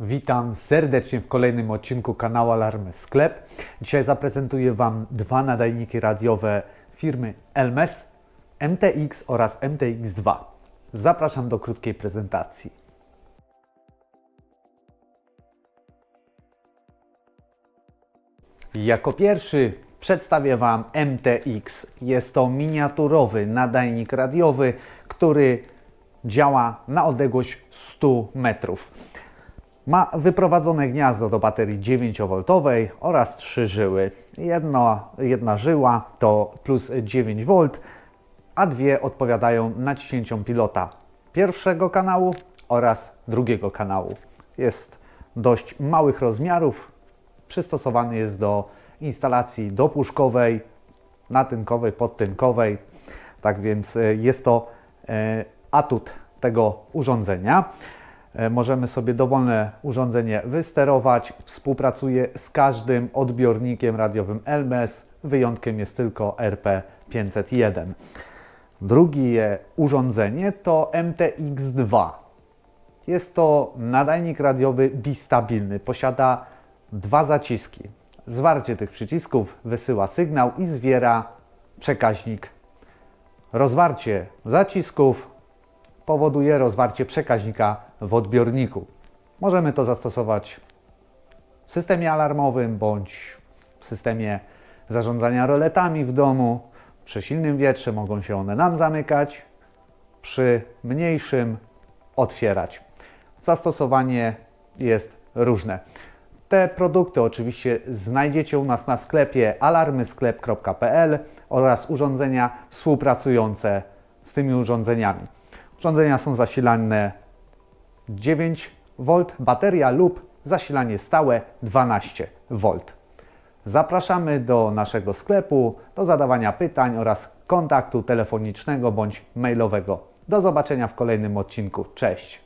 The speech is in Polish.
Witam serdecznie w kolejnym odcinku kanału Alarmy Sklep. Dzisiaj zaprezentuję Wam dwa nadajniki radiowe firmy Elmes, MTX oraz MTX2. Zapraszam do krótkiej prezentacji. Jako pierwszy przedstawię Wam MTX. Jest to miniaturowy nadajnik radiowy, który działa na odległość 100 metrów. Ma wyprowadzone gniazdo do baterii 9V oraz trzy żyły. Jedno, jedna żyła to plus 9V, a dwie odpowiadają naciśnięciom pilota pierwszego kanału oraz drugiego kanału. Jest dość małych rozmiarów, przystosowany jest do instalacji dopuszkowej, natynkowej, podtynkowej. Tak więc e, jest to e, atut tego urządzenia. E, Możemy sobie dowolne urządzenie wysterować. Współpracuje z każdym odbiornikiem radiowym LMS. Wyjątkiem jest tylko RP501. Drugie urządzenie to MTX2. Jest to nadajnik radiowy bistabilny. Posiada dwa zaciski. Zwarcie tych przycisków wysyła sygnał i zwiera przekaźnik. Rozwarcie zacisków powoduje rozwarcie przekaźnika w odbiorniku. Możemy to zastosować w systemie alarmowym bądź w systemie zarządzania roletami w domu. Przy silnym wietrze mogą się one nam zamykać, przy mniejszym otwierać. Zastosowanie jest różne. Te produkty oczywiście znajdziecie u nas na sklepie alarmysklep.pl oraz urządzenia współpracujące z tymi urządzeniami. Urządzenia są zasilane 9V, bateria lub zasilanie stałe 12V. Zapraszamy do naszego sklepu do zadawania pytań oraz kontaktu telefonicznego bądź mailowego. Do zobaczenia w kolejnym odcinku. Cześć!